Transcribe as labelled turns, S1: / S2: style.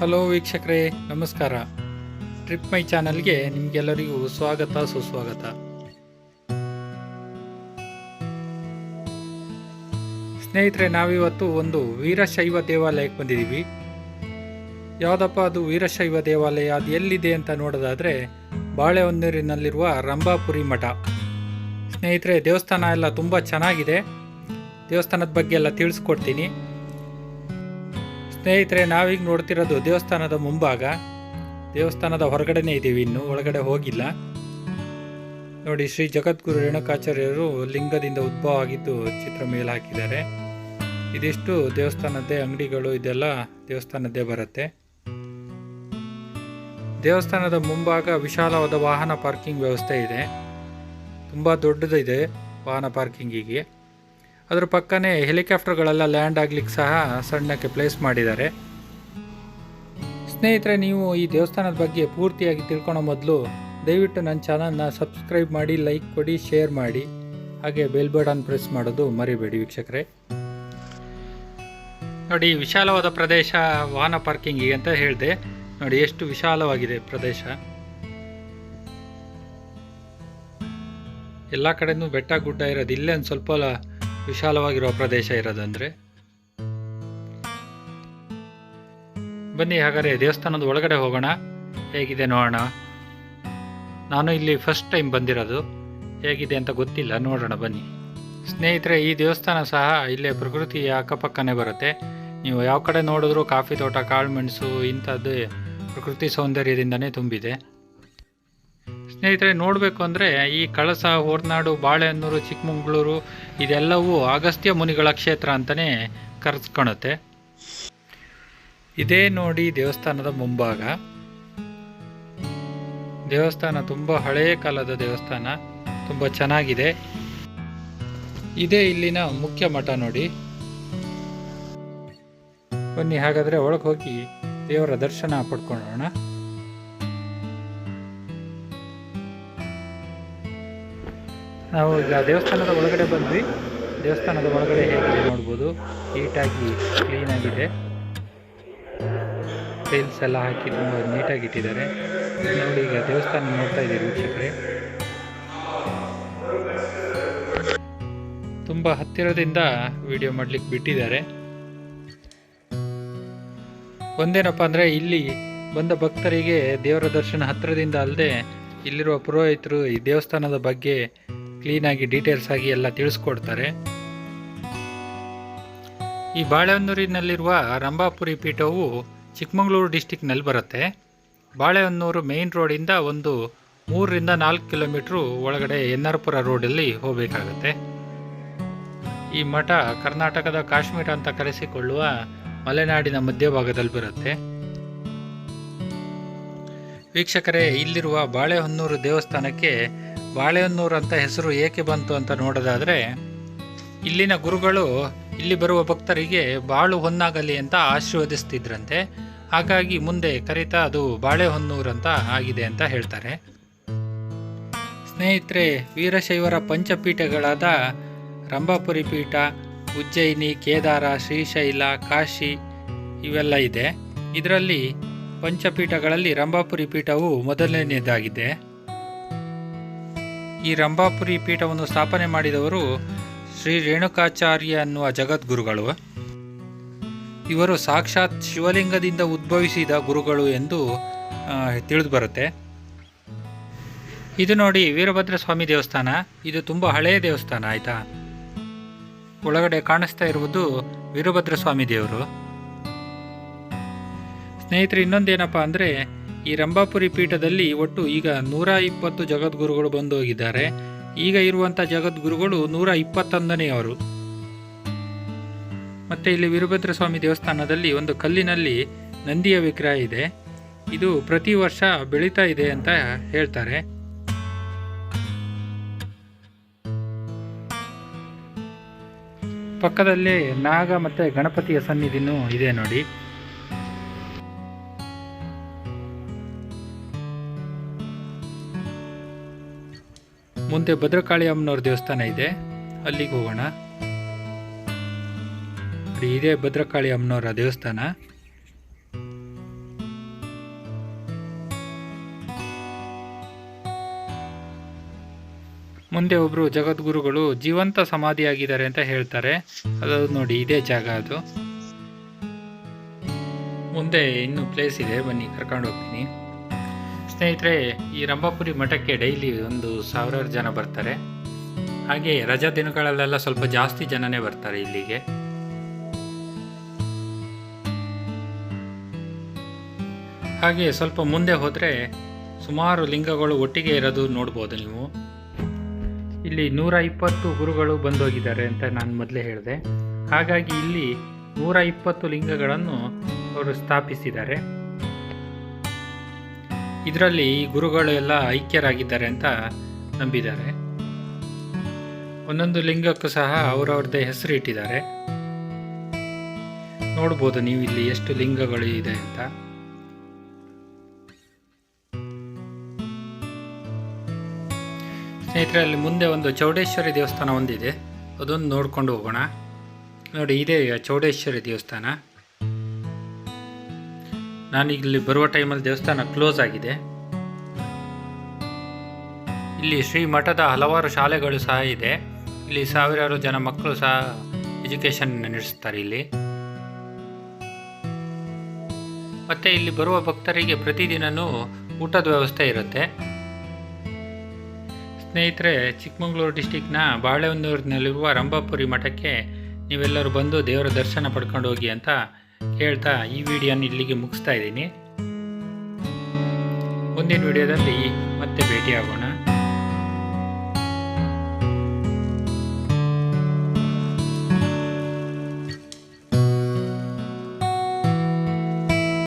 S1: Hello ವೀಕ್ಷಕರೇ, ನಮಸ್ಕಾರ. Trip ಮೈ ಚಾನಲ್ಗೆ ನಿಮಗೆಲ್ಲರಿಗೂ ಸ್ವಾಗತ, ಸುಸ್ವಾಗತ. ಸ್ನೇಹಿತರೆ, ನಾವಿವತ್ತು ಒಂದು ವೀರಶೈವ ದೇವಾಲಯಕ್ಕೆ ಬಂದಿದ್ದೀವಿ. ಯಾವುದಪ್ಪ ಅದು ವೀರಶೈವ ದೇವಾಲಯ? ಅದು ಎಲ್ಲಿದೆ ಅಂತ ನೋಡೋದಾದರೆ, ಬಾಳೆಹೊನ್ನೂರಿನಲ್ಲಿರುವ ರಂಭಾಪುರಿ ಮಠ. ಸ್ನೇಹಿತರೆ, ದೇವಸ್ಥಾನ ಎಲ್ಲ ತುಂಬ ಚೆನ್ನಾಗಿದೆ. ದೇವಸ್ಥಾನದ ಬಗ್ಗೆ ಎಲ್ಲ ತಿಳಿಸ್ಕೊಡ್ತೀನಿ. ಸ್ನೇಹಿತರೆ, ನಾವೀಗ ನೋಡ್ತಿರೋದು ದೇವಸ್ಥಾನದ ಮುಂಭಾಗ. ದೇವಸ್ಥಾನದ ಹೊರಗಡೆನೇ ಇದ್ದೀವಿ ಇನ್ನು, ಒಳಗಡೆ ಹೋಗಿಲ್ಲ. ನೋಡಿ, ಶ್ರೀ ಜಗದ್ಗುರು ರೇಣುಕಾಚಾರ್ಯರು ಲಿಂಗದಿಂದ ಉದ್ಭವ ಆಗಿದ್ದು ಚಿತ್ರ ಮೇಲೆ ಹಾಕಿದ್ದಾರೆ ಇದಿಷ್ಟು ದೇವಸ್ಥಾನದ್ದೇ ಅಂಗಡಿಗಳು, ಇದೆಲ್ಲ ದೇವಸ್ಥಾನದ್ದೇ ಬರುತ್ತೆ. ದೇವಸ್ಥಾನದ ಮುಂಭಾಗ ವಿಶಾಲವಾದ ವಾಹನ ಪಾರ್ಕಿಂಗ್ ವ್ಯವಸ್ಥೆ ಇದೆ. ತುಂಬ ದೊಡ್ಡದಿದೆ ವಾಹನ ಪಾರ್ಕಿಂಗಿಗೆ. ಅದ್ರ ಪಕ್ಕನೇ ಹೆಲಿಕಾಪ್ಟರ್ಗಳೆಲ್ಲ ಲ್ಯಾಂಡ್ ಆಗ್ಲಿಕ್ಕೆ ಸಹ ಸಣ್ಣಕ್ಕೆ ಪ್ಲೇಸ್ ಮಾಡಿದ್ದಾರೆ. ಸ್ನೇಹಿತರೆ, ನೀವು ಈ ದೇವಸ್ಥಾನದ ಬಗ್ಗೆ ಪೂರ್ತಿಯಾಗಿ ತಿಳ್ಕೊಳೋ ಮೊದಲು ದಯವಿಟ್ಟು ನನ್ನ ಚಾನಲ್ನ ಸಬ್ಸ್ಕ್ರೈಬ್ ಮಾಡಿ, ಲೈಕ್ ಕೊಡಿ, ಶೇರ್ ಮಾಡಿ. ಹಾಗೆ ಬೆಲ್ ಬಟನ್ ಪ್ರೆಸ್ ಮಾಡೋದು ಮರಿಬೇಡಿ ವೀಕ್ಷಕರೇ. ನೋಡಿ, ವಿಶಾಲವಾದ ಪ್ರದೇಶ, ವಾಹನ ಪಾರ್ಕಿಂಗಿಗೆ ಅಂತ ಹೇಳಿದೆ. ನೋಡಿ, ಎಷ್ಟು ವಿಶಾಲವಾಗಿದೆ ಪ್ರದೇಶ. ಎಲ್ಲ ಕಡೆನೂ ಬೆಟ್ಟ ಗುಡ್ಡ ಇರೋದು. ಇಲ್ಲೇ ಒಂದು ಸ್ವಲ್ಪ ವಿಶಾಲವಾಗಿರುವ ಪ್ರದೇಶ ಇರೋದಂದ್ರೆ? ಬನ್ನಿ ಹಾಗಾದ್ರೆ ದೇವಸ್ಥಾನದ ಒಳಗಡೆ ಹೋಗೋಣ. ಹೇಗಿದೆ ನೋಡೋಣ. ನಾನು ಇಲ್ಲಿ ಫಸ್ಟ್ ಟೈಮ್ ಬಂದಿರೋದು. ಹೇಗಿದೆ ಅಂತ ಗೊತ್ತಿಲ್ಲ, ನೋಡೋಣ ಬನ್ನಿ. ಸ್ನೇಹಿತರೆ, ಈ ದೇವಸ್ಥಾನ ಸಹ ಇಲ್ಲೇ ಪ್ರಕೃತಿಯ ಅಕ್ಕಪಕ್ಕನೇ ಬರುತ್ತೆ. ನೀವು ಯಾವ ಕಡೆ ನೋಡಿದ್ರೂ ಕಾಫಿ ತೋಟ ಕಾಳುಮೆಣಸು ಇಂಥದ್ದು ಪ್ರಕೃತಿ ಸೌಂದರ್ಯದಿಂದನೇ ತುಂಬಿದೆ. ಸ್ನೇಹಿತರೆ, ನೋಡಬೇಕು ಅಂದರೆ ಈ ಕಳಸ, ಹೊರನಾಡು, ಬಾಳೆಹನ್ನೂರು, ಚಿಕ್ಕಮಗಳೂರು ಇದೆಲ್ಲವೂ ಅಗಸ್ತ್ಯ ಮುನಿಗಳ ಕ್ಷೇತ್ರ ಅಂತಲೇ ಕರೆಸ್ಕೊಳುತ್ತೆ ಇದೇ ನೋಡಿ ದೇವಸ್ಥಾನದ ಮುಂಭಾಗ. ದೇವಸ್ಥಾನ ತುಂಬ ಹಳೆಯ ಕಾಲದ ದೇವಸ್ಥಾನ, ತುಂಬ ಚೆನ್ನಾಗಿದೆ. ಇದೇ ಇಲ್ಲಿನ ಮುಖ್ಯ ಮಠ ನೋಡಿ. ಬನ್ನಿ, ಹಾಗಾದರೆ ಒಳಗೆ ಹೋಗಿ ದೇವರ ದರ್ಶನ ಪಡ್ಕೊಳ್ಳೋಣ. ನಾವು ಈಗ ದೇವಸ್ಥಾನದ ಒಳಗಡೆ ಬಂದ್ವಿ. ದೇವಸ್ಥಾನದ ಒಳಗಡೆ ಹೇಗಿದೆ ನೋಡ್ಬೋದು. ನೀಟಾಗಿ ಕ್ಲೀನಾಗಿದೆ ಟೈಲ್ಸ್ ಎಲ್ಲ ಹಾಕಿ ತುಂಬ ನೀಟಾಗಿ ಇಟ್ಟಿದ್ದಾರೆ. ನೋಡಿ ಈಗ ದೇವಸ್ಥಾನ ನೋಡ್ತಾ ಇದ್ದೀವಿ ವೀಕ್ಷಕರೇ. ತುಂಬ ಹತ್ತಿರದಿಂದ ವಿಡಿಯೋ ಮಾಡ್ಲಿಕ್ಕೆ ಬಿಟ್ಟಿದ್ದಾರೆ. ಒಂದೇನಪ್ಪ ಅಂದರೆ ಇಲ್ಲಿ ಬಂದ ಭಕ್ತರಿಗೆ ದೇವರ ದರ್ಶನ ಹತ್ತಿರದಿಂದ ಅಲ್ಲದೆ ಇಲ್ಲಿರುವ ಪುರೋಹಿತರು ಈ ದೇವಸ್ಥಾನದ ಬಗ್ಗೆ ಕ್ಲೀನಾಗಿ ಡೀಟೇಲ್ಸ್ ಆಗಿ ಎಲ್ಲ ತಿಳಿಸ್ಕೊಡ್ತಾರೆ. ಈ ಬಾಳೆಹೊನ್ನೂರಿನಲ್ಲಿರುವ ರಂಭಾಪುರಿ ಪೀಠವು ಚಿಕ್ಕಮಗಳೂರು ಡಿಸ್ಟಿಕ್ನಲ್ಲಿ ಬರುತ್ತೆ. ಬಾಳೆಹೊನ್ನೂರು ಮೇಯ್ನ್ ರೋಡಿಂದ ಒಂದು ಮೂರರಿಂದ ನಾಲ್ಕು ಕಿಲೋಮೀಟ್ರು ಒಳಗಡೆ ಎನ್ನರಪುರ ರೋಡಲ್ಲಿ ಹೋಗಬೇಕಾಗತ್ತೆ. ಈ ಮಠ ಕರ್ನಾಟಕದ ಕಾಶ್ಮೀರ ಅಂತ ಕರೆಸಿಕೊಳ್ಳುವ ಮಲೆನಾಡಿನ ಮಧ್ಯಭಾಗದಲ್ಲಿ ಬರುತ್ತೆ. ವೀಕ್ಷಕರೇ, ಇಲ್ಲಿರುವ ಬಾಳೆಹೊನ್ನೂರು ದೇವಸ್ಥಾನಕ್ಕೆ ಬಾಳೆಹೊನ್ನೂರು ಅಂತ ಹೆಸರು ಏಕೆ ಬಂತು ಅಂತ ನೋಡೋದಾದರೆ, ಇಲ್ಲಿನ ಗುರುಗಳು ಇಲ್ಲಿ ಬರುವ ಭಕ್ತರಿಗೆ ಬಾಳು ಹೊನ್ನಾಗಲಿ ಅಂತ ಆಶೀರ್ವದಿಸ್ತಿದ್ರಂತೆ. ಹಾಗಾಗಿ ಮುಂದೆ ಕರಿತಾ ಅದು ಬಾಳೆಹೊನ್ನೂರು ಅಂತ ಆಗಿದೆ ಅಂತ ಹೇಳ್ತಾರೆ. ಸ್ನೇಹಿತರೆ, ವೀರಶೈವರ ಪಂಚಪೀಠಗಳಾದ ರಂಭಾಪುರಿ ಪೀಠ, ಉಜ್ಜಯಿನಿ, ಕೇದಾರ, ಶ್ರೀಶೈಲ, ಕಾಶಿ ಇವೆಲ್ಲ ಇದೆ. ಇದರಲ್ಲಿ ಪಂಚಪೀಠಗಳಲ್ಲಿ ರಂಭಾಪುರಿ ಪೀಠವು ಮೊದಲನೆಯದಾಗಿದೆ. ಈ ರಂಭಾಪುರಿ ಪೀಠವನ್ನು ಸ್ಥಾಪನೆ ಮಾಡಿದವರು ಶ್ರೀ ರೇಣುಕಾಚಾರ್ಯ ಅನ್ನುವ ಜಗದ್ಗುರುಗಳು. ಇವರು ಸಾಕ್ಷಾತ್ ಶಿವಲಿಂಗದಿಂದ ಉದ್ಭವಿಸಿದ ಗುರುಗಳು ಎಂದು ತಿಳಿದು ಬರುತ್ತೆ ಇದು ನೋಡಿ ವೀರಭದ್ರ ಸ್ವಾಮಿ ದೇವಸ್ಥಾನ. ಇದು ತುಂಬ ಹಳೆಯ ದೇವಸ್ಥಾನ, ಆಯಿತಾ? ಒಳಗಡೆ ಕಾಣಿಸ್ತಾ ಇರುವುದು ವೀರಭದ್ರ ಸ್ವಾಮಿ ದೇವರು. ಸ್ನೇಹಿತರೆ, ಇನ್ನೊಂದೇನಪ್ಪ ಅಂದರೆ ಈ ರಂಭಾಪುರಿ ಪೀಠದಲ್ಲಿ ಒಟ್ಟು ಈಗ ನೂರ ಇಪ್ಪತ್ತು ಜಗದ್ಗುರುಗಳು ಬಂದು ಹೋಗಿದ್ದಾರೆ ಈಗ ಇರುವಂಥ ಜಗದ್ಗುರುಗಳು ನೂರ ಇಪ್ಪತ್ತೊಂದನೆಯವರು ಮತ್ತೆ ಇಲ್ಲಿ ವೀರಭದ್ರ ಸ್ವಾಮಿ ದೇವಸ್ಥಾನದಲ್ಲಿ ಒಂದು ಕಲ್ಲಿನಲ್ಲಿ ನಂದಿಯ ವಿಗ್ರಹ ಇದೆ. ಇದು ಪ್ರತಿ ವರ್ಷ ಬೆಳೀತಾ ಇದೆ ಅಂತ ಹೇಳ್ತಾರೆ. ಪಕ್ಕದಲ್ಲಿ ನಾಗ ಮತ್ತೆ ಗಣಪತಿಯ ಸನ್ನಿಧಿನೂ ಇದೆ ನೋಡಿ. ಮುಂದೆ ಭದ್ರಕಾಳಿ ಅಮ್ಮನವ್ರ ದೇವಸ್ಥಾನ ಇದೆ. ಅಲ್ಲಿಗೆ ಹೋಗೋಣ. ಇದೇ ಭದ್ರಕಾಳಿ ಅಮ್ಮನವರ ದೇವಸ್ಥಾನ. ಮುಂದೆ ಒಬ್ರು ಜಗದ್ಗುರುಗಳು ಜೀವಂತ ಸಮಾಧಿಯಾಗಿದ್ದಾರೆ ಅಂತ ಹೇಳ್ತಾರೆ. ಅದು ನೋಡಿ, ಇದೇ ಜಾಗ ಅದು. ಮುಂದೆ ಇನ್ನು ಪ್ಲೇಸ್ ಇದೆ. ಬನ್ನಿ, ಕರ್ಕೊಂಡು ಹೋಗ್ತೀನಿ. ಸ್ನೇಹಿತರೆ, ಈ ರಂಭಾಪುರಿ ಮಠಕ್ಕೆ ಡೈಲಿ ಒಂದು ಸಾವಿರಾರು ಜನ ಬರ್ತಾರೆ. ಹಾಗೆ ರಜಾ ದಿನಗಳಲ್ಲೆಲ್ಲ ಸ್ವಲ್ಪ ಜಾಸ್ತಿ ಜನನೇ ಬರ್ತಾರೆ ಇಲ್ಲಿಗೆ. ಹಾಗೆ ಸ್ವಲ್ಪ ಮುಂದೆ ಹೋದರೆ ಸುಮಾರು ಲಿಂಗಗಳು ಒಟ್ಟಿಗೆ ಇರೋದು ನೋಡ್ಬೋದು ನೀವು. ಇಲ್ಲಿ ನೂರ ಇಪ್ಪತ್ತು ಗುರುಗಳು ಬಂದೋಗಿದ್ದಾರೆ ಅಂತ ನಾನು ಮೊದಲೇ ಹೇಳಿದೆ. ಹಾಗಾಗಿ ಇಲ್ಲಿ ನೂರ ಇಪ್ಪತ್ತು ಲಿಂಗಗಳನ್ನು ಅವರು ಸ್ಥಾಪಿಸಿದ್ದಾರೆ. ಇದರಲ್ಲಿ ಗುರುಗಳೆಲ್ಲ ಐಕ್ಯರಾಗಿದ್ದಾರೆ ಅಂತ ನಂಬಿದ್ದಾರೆ. ಒಂದೊಂದು ಲಿಂಗಕ್ಕೂ ಸಹ ಅವರವ್ರದ್ದೇ ಹೆಸರು ಇಟ್ಟಿದ್ದಾರೆ. ನೋಡ್ಬೋದು ನೀವು ಇಲ್ಲಿ ಎಷ್ಟು ಲಿಂಗಗಳು ಇದೆ ಅಂತ. ಸ್ನೇಹಿತರೆ, ಅಲ್ಲಿ ಮುಂದೆ ಒಂದು ಚೌಡೇಶ್ವರಿ ದೇವಸ್ಥಾನ ಒಂದಿದೆ. ಅದೊಂದು ನೋಡ್ಕೊಂಡು ಹೋಗೋಣ. ನೋಡಿ, ಇದೇ ಚೌಡೇಶ್ವರಿ ದೇವಸ್ಥಾನ. ನಾನೀಗ ಇಲ್ಲಿ ಬರುವ ಟೈಮಲ್ಲಿ ದೇವಸ್ಥಾನ ಕ್ಲೋಸ್ ಆಗಿದೆ. ಇಲ್ಲಿ ಶ್ರೀ ಮಠದ ಹಲವಾರು ಶಾಲೆಗಳು ಸಹ ಇದೆ. ಇಲ್ಲಿ ಸಾವಿರಾರು ಜನ ಮಕ್ಕಳು ಸಹ ಎಜುಕೇಷನ್ ನಡೆಸ್ತಾರೆ ಇಲ್ಲಿ. ಮತ್ತೆ ಇಲ್ಲಿ ಬರುವ ಭಕ್ತರಿಗೆ ಪ್ರತಿದಿನವೂ ಊಟದ ವ್ಯವಸ್ಥೆ ಇರುತ್ತೆ. ಸ್ನೇಹಿತರೆ, ಚಿಕ್ಕಮಗಳೂರು ಡಿಸ್ಟಿಕ್ನ ಬಾಳೆಹೊನ್ನೂರಿನಲ್ಲಿರುವ ರಂಭಾಪುರಿ ಮಠಕ್ಕೆ ನೀವೆಲ್ಲರೂ ಬಂದು ದೇವರ ದರ್ಶನ ಪಡ್ಕೊಂಡು ಹೋಗಿ ಅಂತ ಹೇಳ್ತಾ ಈ ವಿಡಿಯೋನ ಇಲ್ಲಿಗೆ ಮುಗಿಸ್ತಾ ಇದ್ದೀನಿ. ಮುಂದಿನ ವಿಡಿಯೋದಲ್ಲಿ ಮತ್ತೆ ಭೇಟಿಯಾಗೋಣ.